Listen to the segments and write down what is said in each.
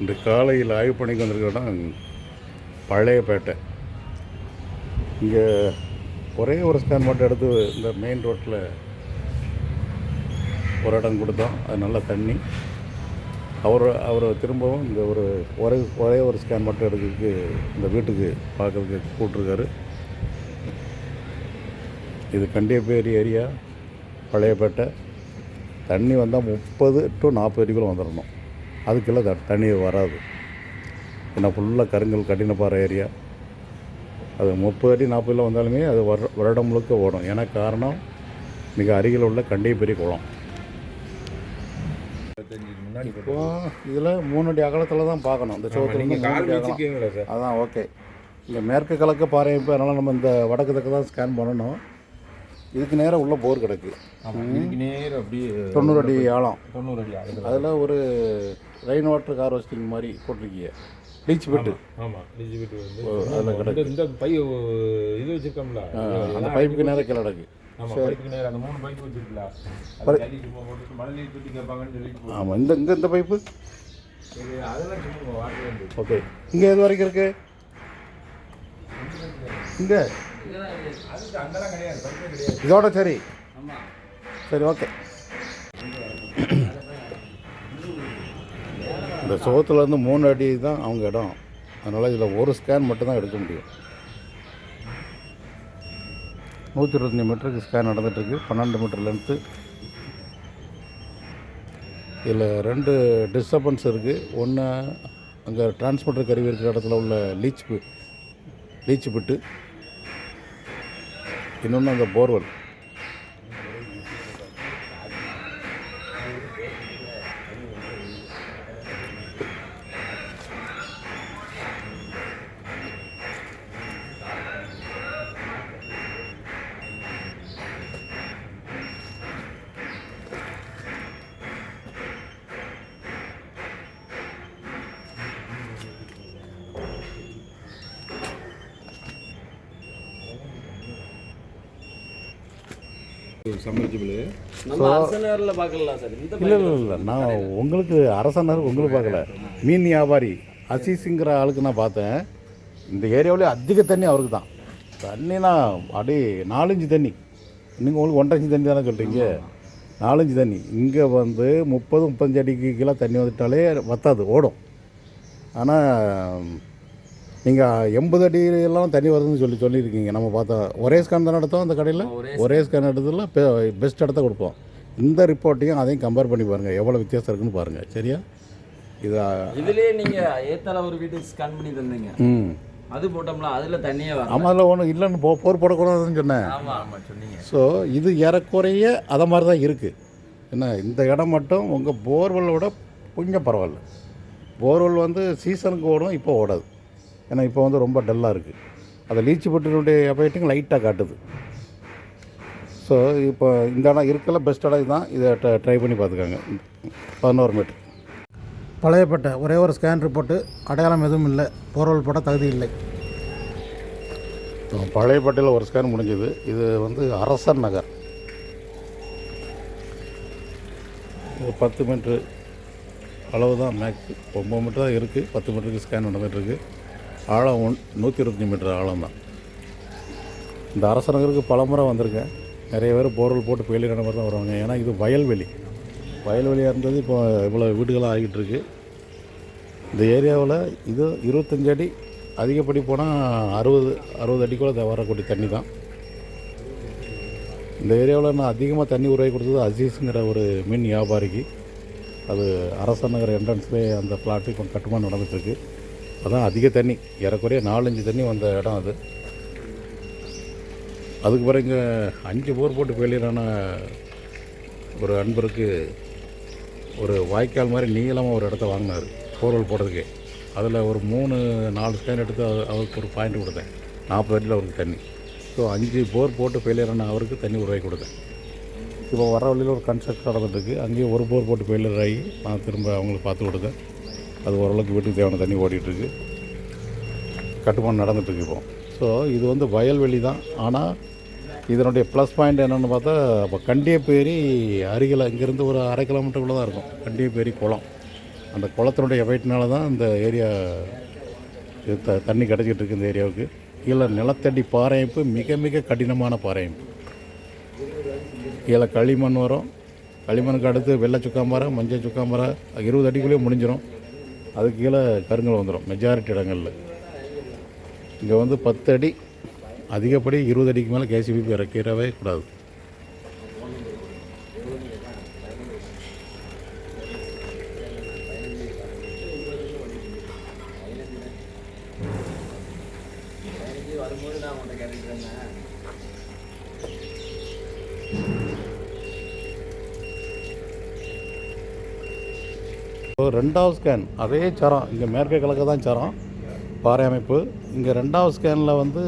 இன்று காலையில் ஆய்வு பணிக்கு வந்திருக்க இடம் பழையப்பேட்டை இங்கே ஒரே ஒரு ஸ்கேன் மட்டும் எடுத்து இந்த மெயின் ரோட்டில் ஒரு இடம் கொடுத்தோம். அது நல்ல தண்ணி. அவர் அவர் திரும்பவும் இந்த ஒரு ஒரே ஒரே ஒரு ஸ்கேன் மட்டும் எடுக்கிறதுக்கு இந்த வீட்டுக்கு பார்க்குறதுக்கு கூப்பிட்ருக்காரு இது கண்டியப்பேரி ஏரியா பழையப்பேட்டை தண்ணி வந்தால் முப்பது டு நாற்பது அடிக்குள்ளே வந்துடணும். அதுக்குள்ளே த தண்ணி வராது. ஏன்னா ஃபுல்லாக கருங்கல் கடினப்பாறை ஏரியா அது முப்பது அடி நாற்பதுல வந்தாலுமே அது வர வருடம் முழுக்க ஓடும். ஏன்னா காரணம் மிக அருகில் உள்ள கண்டியப்பேரி குளம். முன்னாடி இப்போ இதில் மூணு அடி அகலத்தில் தான் பார்க்கணும். இந்த சார். அதான் ஓகே இந்த மேற்கு கிழக்கு பாறை இப்போ அதனால் நம்ம இந்த வடக்கு தக்க தான் ஸ்கேன் பண்ணணும். இதுக்கு நேராக உள்ள போர் கிடக்கு. நேரம் அப்படியே தொண்ணூறு அடி ஆழம். தொண்ணூறு அடி அதில் ஒரு ரெயின் வாட்டர் ஹார்வெஸ்டிங் மாதிரி போட்டிருக்கீங்க. லீச் பெட்டு ஆமா டிஜிபிட் வந்து. அதில் கிடக்கு இந்த பை இது வச்சிருக்கோம்ல. அந்த பைப்புக்கு நேரம் போட்டு போ- ஆமாம் இந்த இங்கே இந்த பைப்பு ஓகே. இங்கே எது வரைக்கும் இருக்கு? இங்கே? இதோட சரி. சரி ஓகே. இந்த சோத்துலேருந்து மூணு அடி தான் அவங்க இடம். அதனால் இதில் ஒரு ஸ்கேன் மட்டும்தான் எடுக்க முடியும். நூற்றி இருபத்தஞ்சி மீட்டருக்கு ஸ்கேன் நடந்துகிட்ருக்கு பன்னெண்டு மீட்டர் லென்த்து இதில் ரெண்டு டிஸ்டர்பன்ஸ் இருக்குது ஒன்று அங்கே டிரான்ஸ்மிட்டர் கருவி இருக்கிற இடத்துல உள்ள லீச் பி லீச் பிட்டு இன்னொன்று அந்த போர்வெல் இல்லை இல்லை இல்லை. நான் உங்களுக்கு அரசனர் உங்களுக்கு பார்க்கல. மீன் வியாபாரி அசீஸுங்கிற ஆளுக்கு நான் பார்த்தேன். இந்த ஏரியாவிலே அதிக தண்ணி அவருக்கு தான். தண்ணினா அப்படியே நாலஞ்சு தண்ணி. நீங்கள் உங்களுக்கு ஒன்றரை இன்ச்சு தண்ணி தானே சொல்கிறீங்க நாலஞ்சு தண்ணி. இங்கே வந்து முப்பது முப்பத்தஞ்சு அடிக்கு கீழே தண்ணி வந்துட்டாலே வத்தாது ஓடும். ஆனால் நீங்கள் எண்பது அடி எல்லாம் தண்ணி வருதுன்னு சொல்லி சொல்லியிருக்கீங்க. நம்ம பார்த்தா ஒரே ஸ்கேன் தானே எடுத்தோம் அந்த கடையில்? ஒரே ஸ்கேன் எடுத்ததில் பெஸ்ட் இடத்த கொடுப்போம். இந்த ரிப்போர்ட்டையும் அதையும் கம்பேர் பண்ணி பாருங்கள் எவ்வளோ வித்தியாசம் இருக்குன்னு பாருங்கள் சரியா? இது இதுலயே நீங்க ஏத்தால ஒரு வீட்டுக்கு ஸ்கேன் பண்ணி தந்தீங்க. ம். அது போட்டோம்ல அதுல தண்ணியே வரும் ஆமாம் அதில் ஒன்றும் இல்லைன்னு போ போர் போடக்கூடாதுன்னு சொன்னேன். ஆமா ஆமா சொன்னீங்க. ஸோ இது ஏறக்குறைய அதை மாதிரி தான் இருக்குது என்ன இந்த இடம் மட்டும் உங்கள் போர்வெல்லோட கொஞ்சம் பரவாயில்ல. போர்வெல் வந்து சீசனுக்கு ஓடும் இப்போ ஓடாது. ஏன்னா இப்போ வந்து ரொம்ப டல்லாக இருக்குது அதை லீச்சு பட்டினுடைய எஃபெக்ட்டுங்க லைட்டாக காட்டுது. ஸோ இப்போ இந்த இடம் இருக்கல பெஸ்ட் இடம் இதுதான் இதை ட்ரை பண்ணி பார்த்துக்கோங்க. பதினோரு மீட்டர் பழையப்பட்ட ஒரே ஒரு ஸ்கேன் ரிப்போர்ட்டு அடையாளம் எதுவும் இல்லை. போர்வெல் போட தகுதி இல்லை. பழையப்பட்டையில் ஒரு ஸ்கேன் முடிஞ்சது. இது வந்து அரசர் நகர். இது பத்து மீட்ரு அளவு தான் மேக்ஸ் ஒம்பது மீட்டர் தான் இருக்குது பத்து மீட்டருக்கு ஸ்கேன் நடந்துகிட்ருக்கு ஆழம் ஒன் நூற்றி இருபத்தஞ்சி மீட்டர் ஆழம் தான். இந்த அரச நகருக்கு பலமுறை வந்திருக்கேன். நிறைய பேர் போர்வெல் போட்டு புயல் இடம் தான் வருவாங்க. ஏன்னா இது வயல்வெளி. வயல்வெளியாக இருந்தது இப்போ இவ்வளோ வீடுகளாக ஆகிட்டு இருக்கு இந்த ஏரியாவில் இது இருபத்தஞ்சு அடி அதிகப்படி போனால் அறுபது அறுபது அடிக்குள்ளே வரக்கூடிய தண்ணி தான். இந்த ஏரியாவில் நான் அதிகமாக தண்ணி உருவாக்கி கொடுத்தது அசீஸுங்கிற ஒரு மின் வியாபாரிக்கு. அது அரச நகர் என்ட்ரன்ஸ்லேயே அந்த ஃப்ளாட்டு இப்போ கட்டுமானம் நடந்துகிட்ருக்கு அதான் அதிக தண்ணி ஏறக்குறைய நாலஞ்சு தண்ணி வந்த இடம் அது. அதுக்கு பிறகு இங்கே அஞ்சு போர் போட்டு ஃபெயிலியரான ஒரு அன்பருக்கு ஒரு வாய்க்கால் மாதிரி நீளமாக ஒரு இடத்த வாங்கினார் போர்வெல் போடுறதுக்கு அதில் ஒரு மூணு நாலு ஸ்கேன் எடுத்து அவருக்கு ஒரு பாயிண்ட் கொடுத்தேன். நாற்பது அடியில் அவருக்கு தண்ணி. ஸோ அஞ்சு போர் போட்டு ஃபெயிலியரான அவருக்கு தண்ணி உருவாக்கி கொடுத்தேன். இப்போ வர வழியில் ஒரு கன்ஸ்ட்ரக்ஷன் நடந்துட்டுருக்கு அங்கேயும் ஒரு போர் போட்டு ஃபெயிலியர் ஆகி நான் திரும்ப அவங்களுக்கு பார்த்து கொடுத்தேன். அது ஓரளவுக்கு வீட்டுக்கு தேவையான தண்ணி ஓடிட்டுருக்கு. கட்டுமானம் நடந்துகிட்ருக்கு இப்போ. ஸோ இது வந்து வயல்வெளி தான். ஆனால் இதனுடைய ப்ளஸ் பாயிண்ட் என்னென்னு பார்த்தா இப்போ கண்டியப்பேரி அருகில் இங்கேருந்து ஒரு அரை கிலோமீட்டருக்குள்ளே தான் இருக்கும். கண்டியப்பேரி குளம். அந்த குளத்தினுடைய வெயிட்னால தான் இந்த ஏரியா த தண்ணி கிடச்சிட்டு இருக்கு இந்த ஏரியாவுக்கு. கீழே நிலத்தடி பாறையமைப்பு மிக மிக கடினமான பாறையமைப்பு. கீழே களிமண் வரும். களிமண்ணுக்கு அடுத்து வெள்ளை சுக்காம்பரை மஞ்சள் சுக்காம்பரை இருபது அடிக்குள்ளேயே முடிஞ்சிடும் அதுக்கு கீழே கருங்கல் வந்துடும் மெஜாரிட்டி இடங்களில். இங்கே வந்து பத்து அடி அதிகப்படி இருபது அடிக்கு மேலே கேசிபி இறக்கிறவே கூடாது. வரும்போது நான் இப்போ ரெண்டாவது ஸ்கேன் அதே சரம். இங்கே மேற்கே கிழக்க தான் சரம். பாறை அமைப்பு இங்கே ரெண்டாவது ஸ்கேனில் வந்து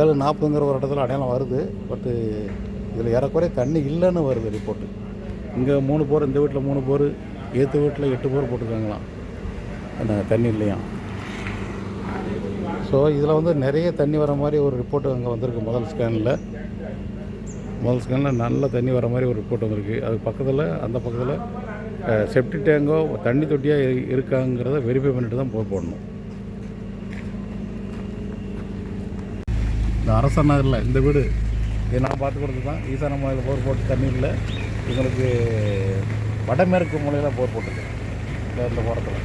ஏழு நாற்பதுங்கிற ஒரு இடத்துல அடையாளம் வருது. பட்டு இதில் ஏறக்குறைய தண்ணி இல்லைன்னு வருது ரிப்போர்ட்டு இங்கே மூணு போர் இந்த வீட்டில் மூணு போர் ஏற்று வீட்டில் எட்டு போர் போட்டிருக்காங்களாம். என்ன தண்ணி இல்லையா? ஸோ இதில் வந்து நிறைய தண்ணி வர மாதிரி ஒரு ரிப்போர்ட் அங்கே வந்திருக்கு முதல் ஸ்கேனில் முதல் ஸ்கேனில் நல்ல தண்ணி வர மாதிரி ஒரு ரிப்போர்ட் வந்திருக்கு. அது பக்கத்தில் அந்த பக்கத்தில் செப்டி டேங்கோ தண்ணி தொட்டியாக இருக்காங்கிறத வெரிஃபை பண்ணிட்டு தான் போய் போடணும். இந்த அரசன் நகரில் இந்த வீடு இது நான் பார்த்து கொடுத்து தான். ஈசான மூலையில் போர் போட்டு தண்ணி இல்லை. எங்களுக்கு வடமேற்கு மூலையில் போர் போட்டுருக்கு. இந்த போகிறதுல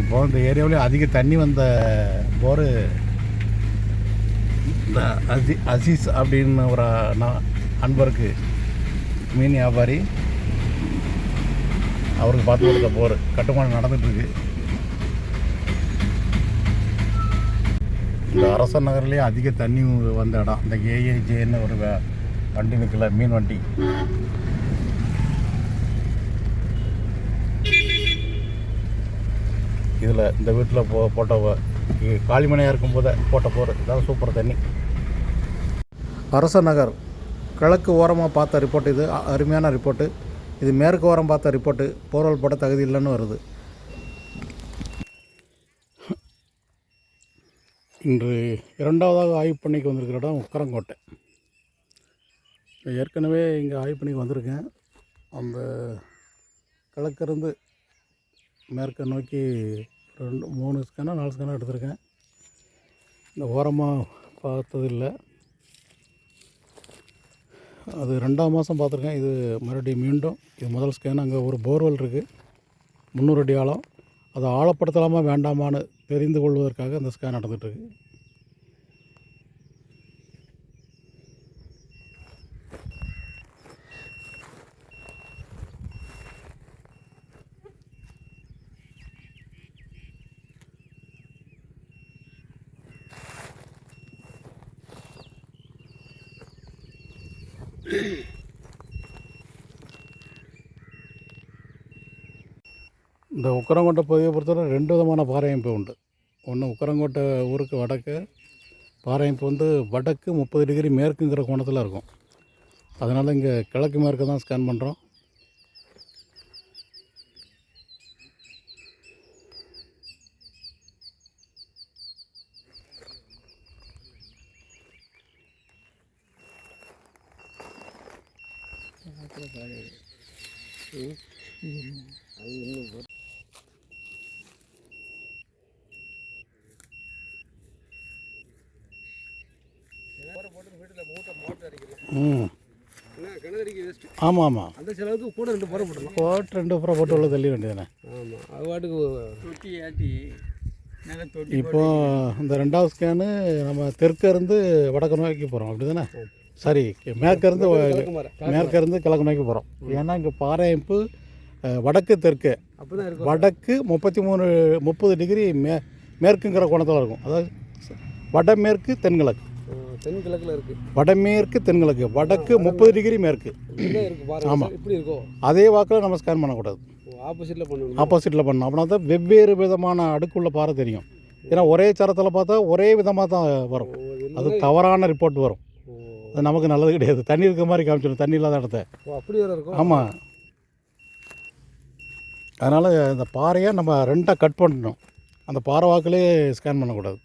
இப்போ இந்த ஏரியாவிலே அதிக தண்ணி வந்த போர் இந்த அசி அசீஸ் அப்படின்னு ஒரு நான் அன்பருக்கு மீன் வியாபாரி. அவருக்கு பார்த்து கொடுத்த போர். கட்டுமானம் நடந்துட்டுருக்கு. இந்த அரச நகர்லேயே அதிக தண்ணி வந்த இடம். இந்த ஏஏஜேன்னு ஒரு வே- வண்டி நிற்கல மீன் வண்டி. இதில் இந்த வீட்டில் போ போட்ட காளிமனையாக இருக்கும் போதே போட்ட போர். இதான் சூப்பர் தண்ணி. அரச நகர் கிழக்கு ஓரமாக பார்த்த ரிப்போர்ட் இது அருமையான ரிப்போர்ட்டு இது மேற்கு ஓரம் பார்த்த ரிப்போர்ட்டு போர்வல் போட தகுதி இல்லைன்னு வருது. இன்று இரண்டாவதாக ஆய்வு பண்ணிக்கு வந்திருக்கிற இடம் உக்கரங்கோட்டை. ஏற்கனவே இங்கே ஆய்வு பண்ணிக்கு வந்திருக்கேன். அந்த கிழக்கிருந்து மேற்க நோக்கி ரெண்டு மூணு ஸ்கேனாக நாலு ஸ்கேனாக எடுத்திருக்கேன். இந்த ஓரமாக பார்த்ததில்லை. அது ரெண்டாம் மாதம் பார்த்துருக்கேன். இது மறுபடியும் மீண்டும் இது முதல் ஸ்கேன் அங்கே ஒரு போர்வெல் இருக்குது முந்நூறு அடி ஆழம். அதை ஆழப்படுத்தலாமா வேண்டாமான்னு தெரிந்து கொள்வதற்காக அந்த ஸ்கேன் நடந்துகிட்ருக்கு இந்த உக்கரங்கோட்டை பகுதியை பொறுத்தவரை ரெண்டு விதமான பாறையமைப்பு உண்டு. ஒன்று உக்கரங்கோட்டை ஊருக்கு வடக்கு பாறையமைப்பு வந்து வடக்கு முப்பது டிகிரி மேற்குங்கிற கோணத்தில் இருக்கும். அதனால் இங்கே கிழக்கு மேற்கு தான் ஸ்கேன் பண்ணுறோம் ஆமாம் ஆமாம் அந்த செலவுக்கு கூட ரெண்டு புறம் போட்டு போட்டு ரெண்டு புறம் போட்டு உள்ள தள்ளி வேண்டியதானே ஆமாம் அது பாட்டுக்கு தொட்டி ஏற்றி இப்போ இந்த ரெண்டாவது ஸ்கேனு நம்ம தெற்க இருந்து வடக்கு நோக்கி போகிறோம் அப்படி தானே சரி மேற்க இருந்து மேற்க இருந்து கிழக்கு நோக்கி போகிறோம் ஏன்னா இங்கே பாறையமைப்பு வடக்கு தெற்கு. வடக்கு முப்பத்தி மூணு முப்பது டிகிரி மே மேற்குங்கிற கோணத்தில் இருக்கும். அதாவது வடமேற்கு தென்கிழக்கு. தென்கிழக்கில் இருக்குது வடமேற்கு தென்கிழக்கு. வடக்கு முப்பது டிகிரி மேற்கு. ஆமாம். இப்படி இருக்கும். அதே வாக்கில் நம்ம ஸ்கேன் பண்ணக்கூடாது. ஆப்போசிட்டில் பண்ணணும். ஆப்போசிட்டில் பண்ணணும். அப்படின்னா தான் வெவ்வேறு விதமான அடுக்குள்ள பாறை தெரியும். ஏன்னா ஒரே சரத்தில் பார்த்தா ஒரே விதமாக தான் வரும். அது தவறான ரிப்போர்ட் வரும். அது நமக்கு நல்லது கிடையாது. தண்ணி இருக்க மாதிரி காமிச்சிடும். தண்ணி இல்லாத இடத்த. அப்படி இருக்கும்? ஆமாம் அதனால் இந்த பாறையை நம்ம ரெண்டாக கட் பண்ணணும். அந்த பாறை வாக்கிலே ஸ்கேன் பண்ணக்கூடாது.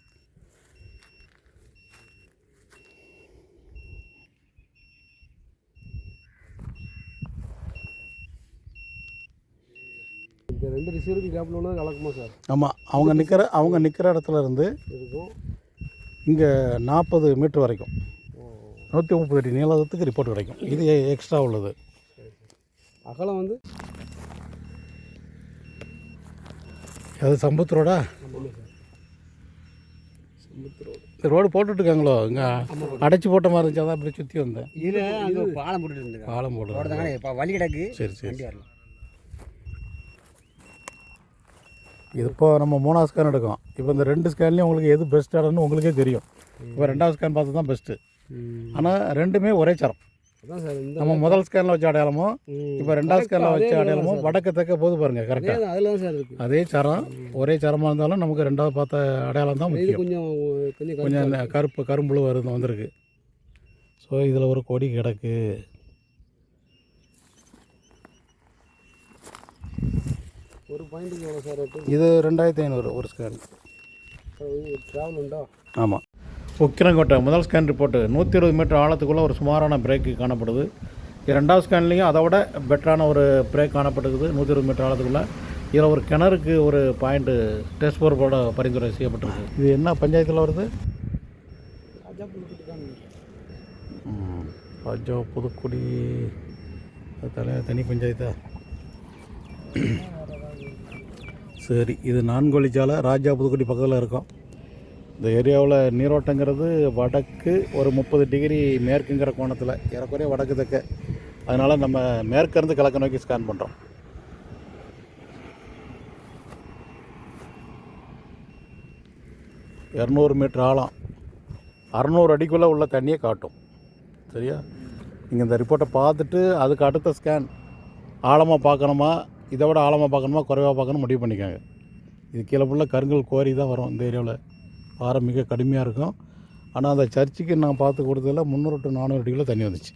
ரெண்டு ரிசீவருக்கு கேப்பில் உள்ளது கலக்குமா சார் ஆமாம் அவங்க நிற்கிற அவங்க நிற்கிற இடத்துல இருந்து இங்கே நாற்பது மீட்டர் வரைக்கும். நூற்றி முப்பது அடி நீளத்துக்கு ரிப்போர்ட் கிடைக்கும். இது எக்ஸ்ட்ரா உள்ளது. அகலம் வந்து அது சம்பத் ரோடா? இந்த ரோடு போட்டுட்ருக்காங்களோ? இங்கே அடைச்சி போட்ட மாதிரி இருந்துச்சு அதான் அப்படி சுற்றி வந்தேன். இதில் அங்கே பாலம் போட்டுட்டு பாலம் தானே இப்போ வழி கிடக்கு. சரி சரி இது இப்போ நம்ம மூணாவது ஸ்கேன் எடுக்கும் இப்போ இந்த ரெண்டு ஸ்கேன்லேயும் உங்களுக்கு எது பெஸ்ட் இடம்னு உங்களுக்கே தெரியும். இப்போ ரெண்டாவது ஸ்கேன் பார்த்து தான் பெஸ்ட்டு ஆனால் ரெண்டுமே ஒரே சரம் நம்ம முதல் ஸ்கேனில் வச்ச அடையாளமும் ம். இப்போ ரெண்டாவது ஸ்கேனில் வச்ச சார். வடக்கு தெற்க போது பாருங்கள் அதே கரெக்டாக தான் அதில் தான் சார் இருக்குது அதே சரம் ஒரே சரமாக இருந்தாலும் நமக்கு ரெண்டாவது பார்த்த அடையாளம் தான் முக்கியம். கொஞ்சம் கொஞ்சம் கருப்பா இந்த கருப்பு கரும்புழு வருது வந்திருக்கு. ஸோ இதில் ஒரு கொடி கிடக்கு. ஒரு பாயிண்ட்டுக்கு எவ்வளோ சார் ரேட்டு இது ரெண்டாயிரத்தி ஐநூறு ஒரு ஸ்கேன் ட்ராவல் உண்டா? ஆமாம் உக்கிரங்கோட்டை முதல் ஸ்கேன் ரிப்போர்ட்டு நூற்றி இருபது மீட்டர் ஆழத்துக்குள்ளே ஒரு சுமாரான பிரேக்கு காணப்படுது. இது ரெண்டாவது ஸ்கேன்லேயும் அதை விட பெட்டரான ஒரு பிரேக் காணப்படுது. நூற்றி இருபது மீட்டர் ஆழத்துக்குள்ளே. இதில் ஒரு கிணறுக்கு ஒரு பாயிண்ட்டு டெஸ்ட் போர்டோட பரிந்துரை செய்யப்பட்டிருக்கு. இது என்ன பஞ்சாயத்தில் வருது? ராஜா புதுக்குடி தலை தனி பஞ்சாயத்தா? சரி இது நான்கொழி சாலை ராஜா புதுக்குடி பக்கத்தில் இருக்கும். இந்த ஏரியாவில் நீரோட்டங்கிறது வடக்கு ஒரு முப்பது டிகிரி மேற்குங்கிற கோணத்தில் ஏறக்குறைய வடக்கு தக்க அதனால் நம்ம மேற்கிருந்து கிழக்கு நோக்கி ஸ்கேன் பண்ணுறோம் இரநூறு மீட்டர் ஆழம். அறநூறு அடிக்குள்ளே உள்ள தண்ணியை காட்டும். சரியா? நீங்கள் இந்த ரிப்போர்ட்டை பார்த்துட்டு அதுக்கு அடுத்த ஸ்கேன் ஆழமாக பார்க்கணுமா இதை விட ஆழமாக பார்க்கணுமா குறைவாக பார்க்கணும் முடிவு பண்ணிக்கோங்க. இது கீழே ஃபுல்லாக கருங்கல் கோரி தான் வரும் இந்த ஏரியாவில். பாறை மிக கடுமையாக இருக்கும். ஆனால் அந்த சர்ச்சுக்கு நான் பார்த்து கொடுத்ததில் முந்நூறு டு நானூறு அடிக்குள்ளே தண்ணி வந்துச்சு.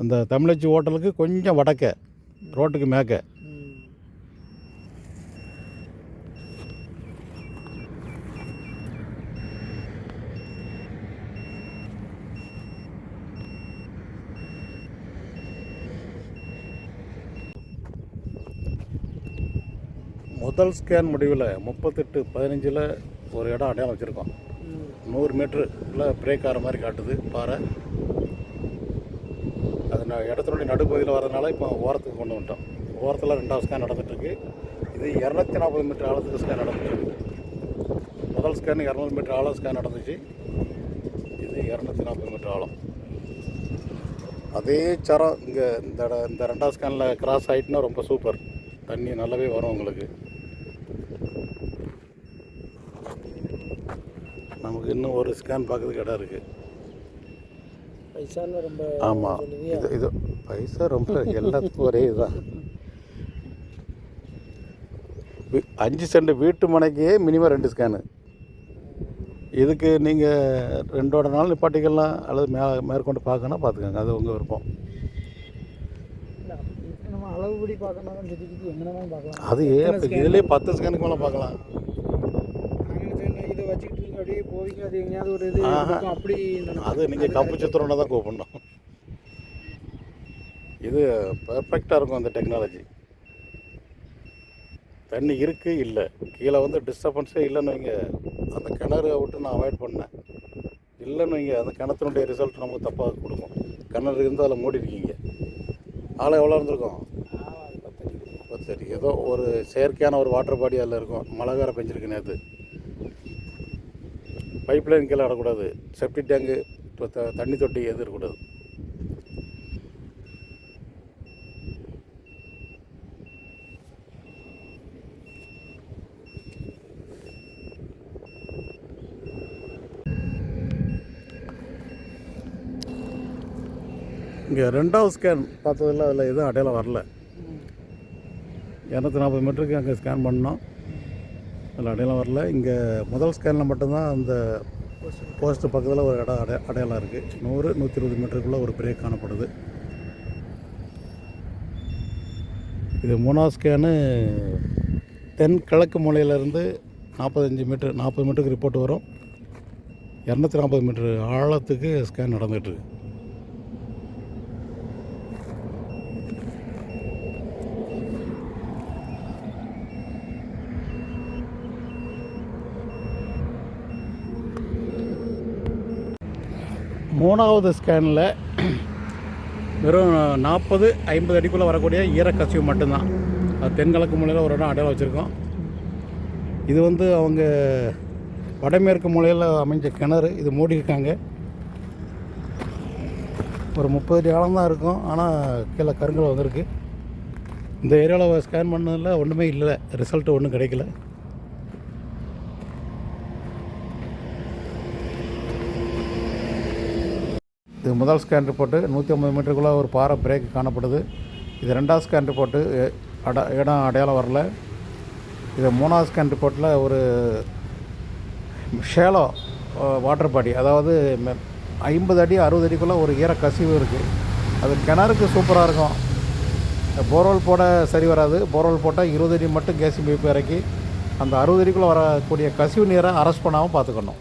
அந்த தமிழச்சி ஹோட்டலுக்கு கொஞ்சம் வடக்க ரோட்டுக்கு மேற்க. முதல் ஸ்கேன் முடிவில் முப்பத்தெட்டு பதினஞ்சில் ஒரு இடம் அடையாளம் வச்சுருக்கோம். நூறு மீட்டருக்குள்ள பிரேக் ஆகிற மாதிரி காட்டுது பாறை. அது நான் இடத்தினுடைய நடுப்பகுதியில் வரதுனால இப்போ ஓரத்துக்கு கொண்டு வந்துட்டோம். ஓரத்தில் ரெண்டாவது ஸ்கேன் நடந்துகிட்ருக்கு இது இரநூத்தி நாற்பது மீட்டர் ஆழத்துக்கு ஸ்கேன் நடந்துட்டுருக்கு. முதல் ஸ்கேன் இரநூறு மீட்டர் ஆழம் ஸ்கேன் நடந்துச்சு. இது இரநூத்தி நாற்பது மீட்டர் ஆழம். அதே சரம் இங்கே இந்த இந்த ரெண்டாவது ஸ்கேனில் கிராஸ் ஆகிட்டுனா ரொம்ப சூப்பர் தண்ணி நல்லாவே வரும் உங்களுக்கு. நமக்கு இன்னும் ஒரு ஸ்கேன் பார்க்கறதுக்கு இடம் இருக்குது பைசான்னு ரொம்ப ஆமாம் இது இது பைசா ரொம்ப எல்லாத்துக்கும் ஒரே இதுதான். அஞ்சு சென்ட் வீட்டு மனைக்கே மினிமம் ரெண்டு ஸ்கேனு இதுக்கு நீங்கள் ரெண்டோட நாள் நிப்பாட்டிக்கலாம் அல்லது மே மேற்கொண்டு பார்க்கணும் பார்த்துக்கோங்க. அது உங்கள் விருப்பம். அது ஏன் இதுலேயே பத்து ஸ்கேனுக்கு மேலே பார்க்கலாம். அப்படியே போவீங்க அது எங்கேயாவது ஒரு இது. இருக்கும், அப்படி. அது நீங்கள் கம்பு சுத்துறோன்னா தான் கூப்பிடணும். இது பெர்ஃபெக்டாக இருக்கும் அந்த டெக்னாலஜி தண்ணி இருக்குது இல்லை. கீழே வந்து டிஸ்டர்பன்ஸே இல்லைன்னு வைங்க. அந்த கிணறு விட்டு நான் அவாய்ட் பண்ணேன். இல்லைன்னு வைங்க. அந்த கிணத்தினுடைய ரிசல்ட் நமக்கு தப்பாக கொடுக்கும். கிணறு இருந்து அதில் மூடி இருக்கீங்க ஆளை எவ்வளோ இருந்திருக்கும்? பத்தடி ஏதோ ஒரு செயற்கையான ஒரு வாட்டர் பாடி அதில் இருக்கும். மழை வேறு பெஞ்சிருக்கு நேற்று பைப் லைன் கீழே இடக்கூடாது செப்டி டேங்கு தண்ணி தொட்டி எதுவும் இருக்கக்கூடாது. இங்கே ரெண்டாவது ஸ்கேன் பார்த்ததில் அதில் எதுவும் அடையாளம் வரல. இரநூத்தி நாற்பது மீட்டருக்கு அங்கே ஸ்கேன் பண்ணோம். அதில் அடையாளம் வரல. இங்கே முதல் ஸ்கேனில் மட்டும்தான் அந்த போஸ்ட் பக்கத்தில் ஒரு இடம் அடைய அடையாளம் இருக்குது நூறு நூற்றி இருபது மீட்டருக்குள்ளே ஒரு பிரேக் காணப்படுது. இது மூணாவது ஸ்கேனு தென் கிழக்கு மூலையிலேருந்து நாற்பத்தஞ்சு மீட்டர் நாற்பது மீட்டருக்கு ரிப்போர்ட் வரும். இரநூத்தி நாற்பது மீட்டர் ஆழத்துக்கு ஸ்கேன் நடந்துகிட்ருக்கு மூணாவது ஸ்கேனில் வெறும் நாற்பது ஐம்பது அடிக்குள்ளே வரக்கூடிய ஈரக்கசிவு மட்டும்தான். அது தென்கிழக்கு மூலையில் ஒரு இடம் அடையாளம் வச்சுருக்கோம். இது வந்து அவங்க வடமேற்கு மூலையில் அமைஞ்ச கிணறு. இது மூடியிருக்காங்க. ஒரு முப்பது அடி ஆழம் தான் இருக்கும். ஆனால் கீழே கருங்கல் வந்திருக்கு. இந்த ஏரியாவில் ஸ்கேன் பண்ணதில் ஒன்றுமே இல்லை. ரிசல்ட்டு ஒன்றும் கிடைக்கல. இது முதல் ஸ்கேன் ரிப்போர்ட்டு நூற்றி ஐம்பது மீட்டருக்குள்ளே ஒரு பாறை பிரேக் காணப்படுது. இது ரெண்டாவது ஸ்கேன் ரிப்போர்ட்டு அட இடம் அடையாளம் வரல. இது மூணாவது ஸ்கேன் ரிப்போர்ட்டில் ஒரு ஷேலோ வாட்டர் பாடி அதாவது ஐம்பது அடி அறுபது அடிக்குள்ளே ஒரு ஈர கசிவு இருக்குது அது கிணறுக்கு சூப்பராக இருக்கும். போர்வெல் போட சரி வராது. போர்வெல் போட்டால் இருபது அடி மட்டும் கேசி பைப்பு இறக்கி அந்த அறுபது அடிக்குள்ளே வரக்கூடிய கசிவு நீரை அரெஸ்ட் பண்ணாமல் பார்த்துக்கணும்.